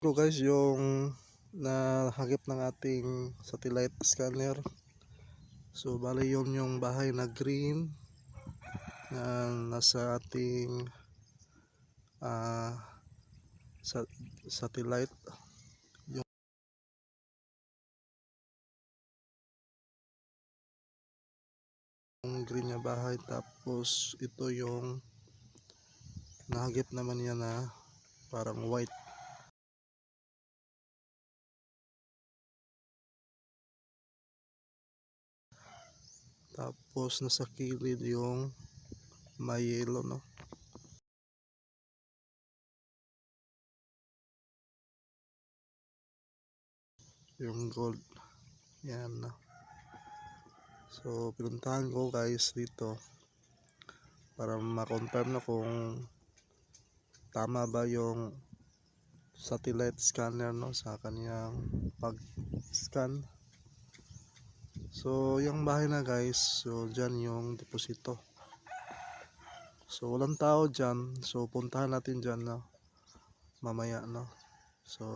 ko guys yung nahagip ng ating satellite scanner. So bali yun yung bahay na green na nasa ating ah, sa satellite. Yung green na bahay tapos ito yung nahagip naman niya na parang white Tapos nasa kilid yung may yellow no. Yung gold. Yan no. So pinuntahan ko guys dito para ma-confirm na kung tama ba yung satellite scanner no sa kanyang pag-scan. So, yung bahay na guys, so dyan yung deposito. So, walang tao dyan. So, puntahan natin dyan no. Mamaya no. So,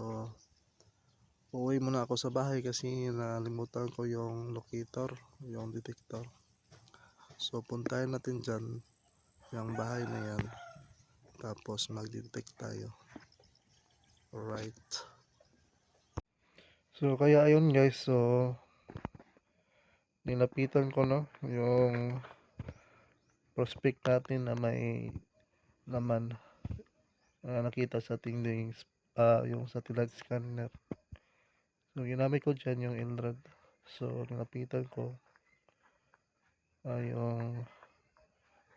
uuwi muna ako sa bahay kasi nalimutan ko yung locator, yung detector. So, puntahan natin dyan yung bahay na yan. Tapos, mag-detect tayo. Alright. So, kaya ayun guys. So, nilapitan ko no yung prospect natin na may laman na nakita sa ating links ah yung satellite scanner. So ginamit ko dyan yung Inrad so nilapitan ko ah, yung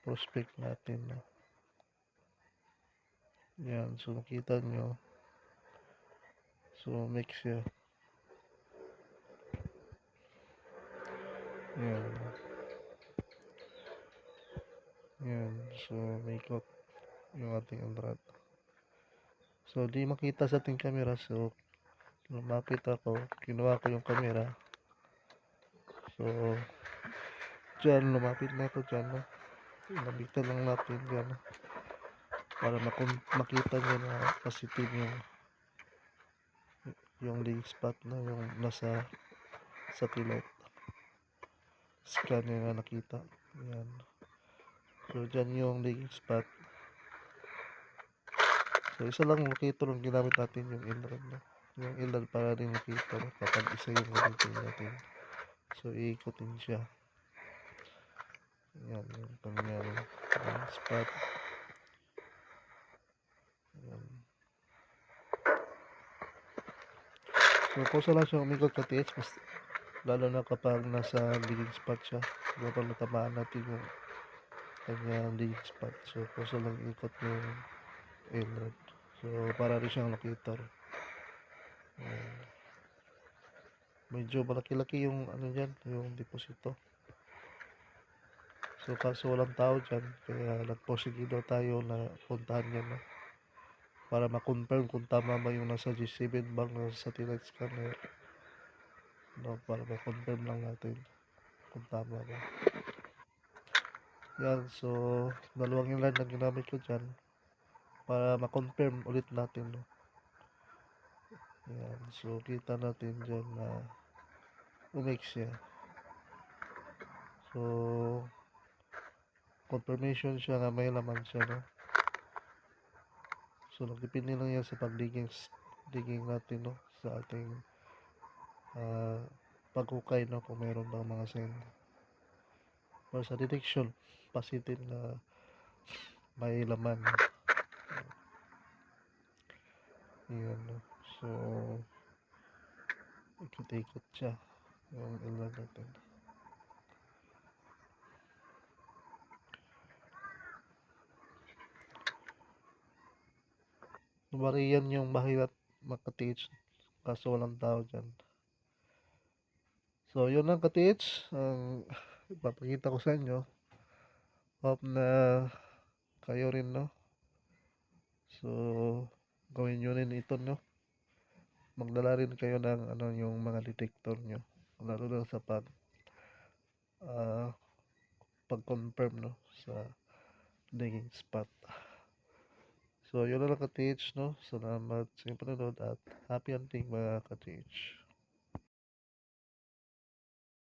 prospect natin no. Yan so nakita nyo. So make siya Yan. Yan. So, may ikot yung ating Android. So, di makita sa ating camera. So, lumapit ako. Kinuha ko yung camera. So, dyan, lumapit na ako dyan. No? Labitan lang natin dyan. Para makita nyo na positive yung yung link spot na yung nasa satellite scan nyo na nakita. Yan so dyan yung legging spot. So isa lang locator ang ginamit natin yung inrad no? yung inrad para rin no? kapag isa yung gamitin natin. So iikutin siya. Yan yung kanyang yung spot. Yan so kung saan lang siya umikot ka TH mas lalo na kapag nasa leading spot siya. Kapag natamaan natin yung kanyang leading spot. So kung saan lang ikot yung inlet so para rin siyang locator. Ayan. medyo malaki-laki yung ano dyan yung deposito. So kaso walang tao dyan. Kaya nagposigido tayo na puntahan yan no? para ma-confirm kung tama ba yung nasa G7 bang na satellite scanner no, para ma-confirm lang natin kung tama ba. Yan, so dalawang yung line na ginamit ko dyan para ma-confirm ulit natin. No? Yan, so kita natin dyan na umix siya. So, confirmation siya nga may laman siya, no? So, nagdepende lang yan sa pagdiging digging natin, no? Sa ating ah paghukay no kung mayroon bang mga sign or sa detection positive na may laman. Yun no. So ikot-ikot siya yung ilan natin. Lumariyan yung bahay at makatich kaso walang tao dyan So, yun lang ka-teach. Ang ipapakita ko sa inyo. Hope na kayo rin, no? So, gawin nyo rin ito, no? Magdala rin kayo ng ano, yung mga detector nyo. Lalo na sa pag ah, pag-confirm, no? Sa digging spot. So, yun lang ka-teach, no? Salamat sa panonood at happy hunting mga ka-teach.